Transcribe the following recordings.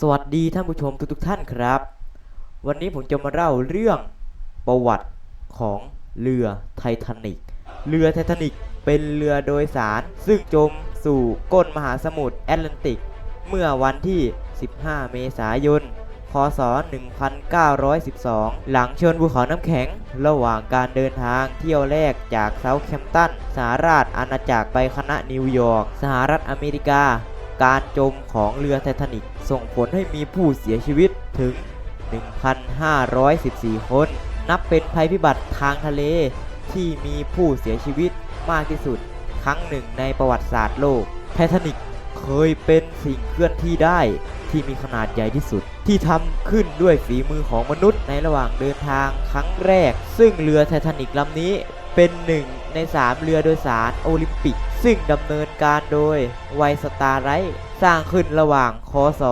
สวัสดีท่านผู้ชมทุกๆท่านครับ วันนี้ผมจะมาเล่าเรื่องประวัติของเรือไททานิกเรือไททานิกเป็นเรือโดยสาร ซึ่งจมสู่ก้นมหาสมุทรแอตแลนติก เมื่อวันที่ 15 เมษายน คศ 1912 หลังชนภูเขาน้ำแข็ง ระหว่างการเดินทางเที่ยวแรกจากเซาท์แคมป์ตันสหราชอาณาจักรไปคณะนิวยอร์กสหรัฐอเมริกา การจมของเรือไททานิกส่งผลให้มีผู้เสียชีวิตถึง 1,514 คน นับเป็นภัยพิบัติทางทะเลที่มีผู้เสียชีวิตมากที่สุด ครั้งหนึ่งในประวัติศาสตร์โลก ไททานิกเคยเป็นสิ่งเคลื่อนที่ได้ ที่มีขนาดใหญ่ที่สุด ที่ทำขึ้นด้วยฝีมือของมนุษย์ในระหว่างเดินทางครั้งแรก ซึ่งเรือไททานิกลำนี้เป็นหนึ่งในสามเรือโดยสารโอลิมปิก ซึ่งดำเนินการโดยไวสตาร์ไรท์สร้างขึ้นระหว่างคศ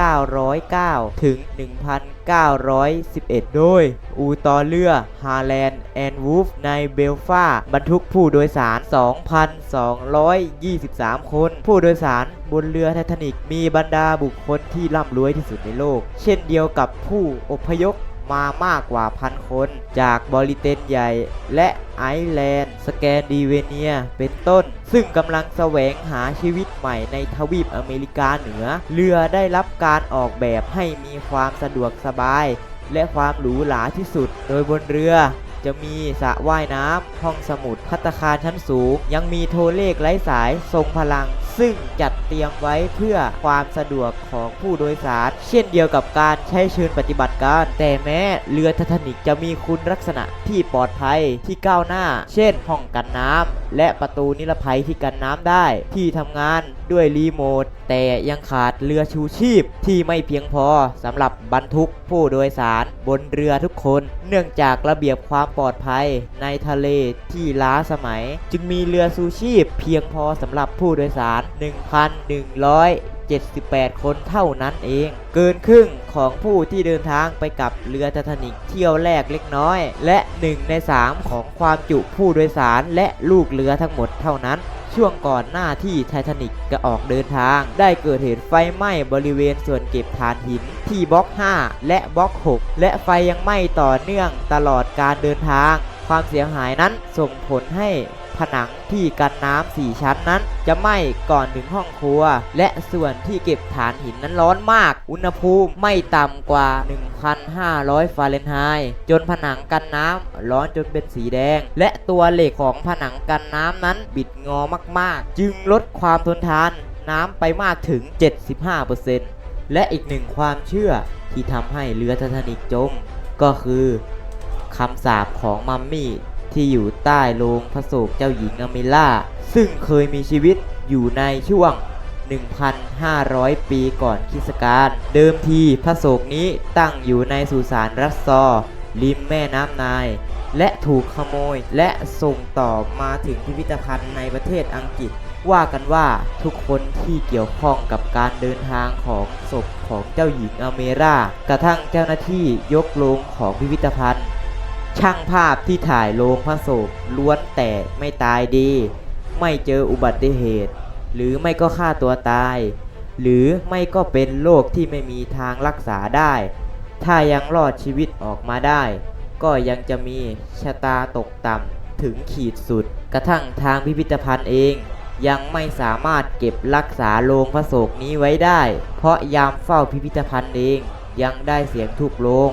1909 ถึง 1911 โดย อูตอเรือฮาแลนด์แอนด์วูฟในเบลฟาบรรทุกผู้โดยสาร 2,223 คน ผู้โดยสารบนเรือไททานิกมีบรรดาบุคคลที่ร่ำรวยที่สุดในโลก เช่นเดียวกับผู้อพยพ มามากกว่าพันคน จากบริเตนใหญ่และไอร์แลนด์ สแกนดิเวเนีย เป็นต้น ซึ่งกำลังแสวงหาชีวิตใหม่ในทวีปอเมริกาเหนือ เรือได้รับการออกแบบให้มีความสะดวกสบาย และความหรูหราที่สุด โดยบนเรือจะมีสระว่ายน้ำ ห้องสมุดพัตาคารชั้นสูง ยังมีโทรเลขไร้สายทรงพลัง ซึ่งจัดเตรียมไว้เพื่อความสะดวกของผู้โดยสาร เช่นเดียวกับการใช้เชิญปฏิบัติการ แต่แม้เรือไททานิกจะมีคุณลักษณะที่ปลอดภัยที่ก้าวหน้า เช่นห้องกันน้ำและประตูนิรภัยที่กันน้ำได้ที่ทำงานด้วยรีโมท แต่ยังขาดเรือชูชีพที่ไม่เพียงพอสำหรับบรรทุกผู้โดยสารบนเรือทุกคน เนื่องจากระเบียบความปลอดภัยในทะเลที่ล้าสมัย จึงมีเรือชูชีพเพียงพอสำหรับผู้โดยสาร 1,178 คนเท่านั้นเอง เกินครึ่งของผู้ที่เดินทางไปกับเรือไททานิกเที่ยวแรกเล็กน้อย และ 1 ใน 3 ของความจุผู้โดยสารและลูกเรือทั้งหมดเท่านั้น ช่วงก่อนหน้าที่ไททานิกจะออกเดินทาง ได้เกิดเหตุไฟไหม้บริเวณส่วนเก็บฐานหิน ที่บล็อก 5 และบล็อก 6 และไฟยังไหม้ต่อเนื่องตลอดการเดินทาง ความเสียหายนั้นส่งผลให้ ผนังที่กันน้ำสี่ชั้นนั้น จะไหม้ก่อนถึงห้องครัว และส่วนที่เก็บฐานหินนั้นร้อนมาก อุณหภูมิไม่ต่ำกว่า 1,500 ฟาเรนไฮต์จนผนังกันน้ำร้อนจนเป็นสีแดง และตัวเหล็กของผนังกันน้ำนั้นบิดงอมากๆ จึงลดความทนทานน้ำไปมากถึง 75%และอีกหนึ่งความเชื่อที่ทำให้เรือไททานิกจม ก็คือคำสาปของมัมมี่ ที่อยู่ใต้โลงพระโศกเจ้าหญิงอเมล่า ซึ่งเคยมีชีวิตอยู่ในช่วง 1,500 ปีก่อนคริสต์กาลเดิมทีพระโศกนี้ตั้งอยู่ในสุสานรัสซอร์ริมแม่น้ำไนาย และถูกขโมยและส่งต่อมาถึงพิพิธภัณฑ์ในประเทศอังกฤษ ว่ากันว่าทุกคนที่เกี่ยวข้องกับการเดินทางของศพของเจ้าหญิงอเมร่ากระทั่งเจ้าหน้าที่ยกโลงของพิพิธภัณฑ์ ช่างภาพที่ถ่ายโลงพระศพล้วนแต่ไม่ตายดี ไม่เจออุบัติเหตุ หรือไม่ก็ฆ่าตัวตาย หรือไม่ก็เป็นโรคที่ไม่มีทางรักษาได้ ถ้ายังรอดชีวิตออกมาได้ ก็ยังจะมีชะตาตกต่ำถึงขีดสุด กระทั่งทางพิพิธภัณฑ์เอง ยังไม่สามารถเก็บรักษาโลงพระโศกนี้ไว้ได้ เพราะยามเฝ้าพิพิธภัณฑ์เองยังได้เสียงทุบโลง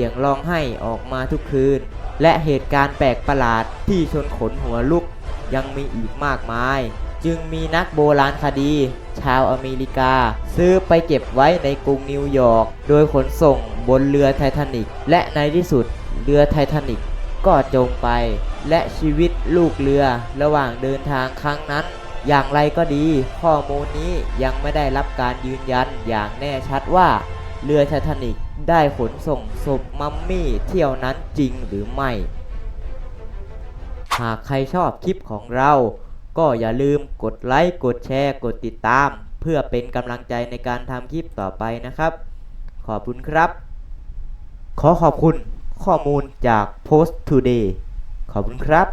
สียงร้องไห้ออกมาทุกคืน และเหตุการณ์แปลกประหลาดที่ชนขนหัวลุกยังมีอีกมากมาย จึงมีนักโบราณคดี ชาวอเมริกา ซื้อไปเก็บไว้ในกรุงนิวยอร์ก โดยขนส่งบนเรือไททานิก และในที่สุดเรือไททานิกก็จมไป และชีวิตลูกเรือระหว่างเดินทางครั้งนั้น อย่างไรก็ดี ข้อมูลนี้ยังไม่ได้รับการยืนยันอย่างแน่ชัดว่า เรือไททานิกได้ขนส่งศพมัมมี่เที่ยวนั้นจริงหรือไม่ หากใครชอบคลิปของเรา ก็อย่าลืมกดไลค์ กดแชร์ กดติดตาม เพื่อเป็นกำลังใจในการทำคลิปต่อไปนะครับ ขอบคุณครับ ขอขอบคุณข้อมูลจาก Post Today ขอบคุณครับ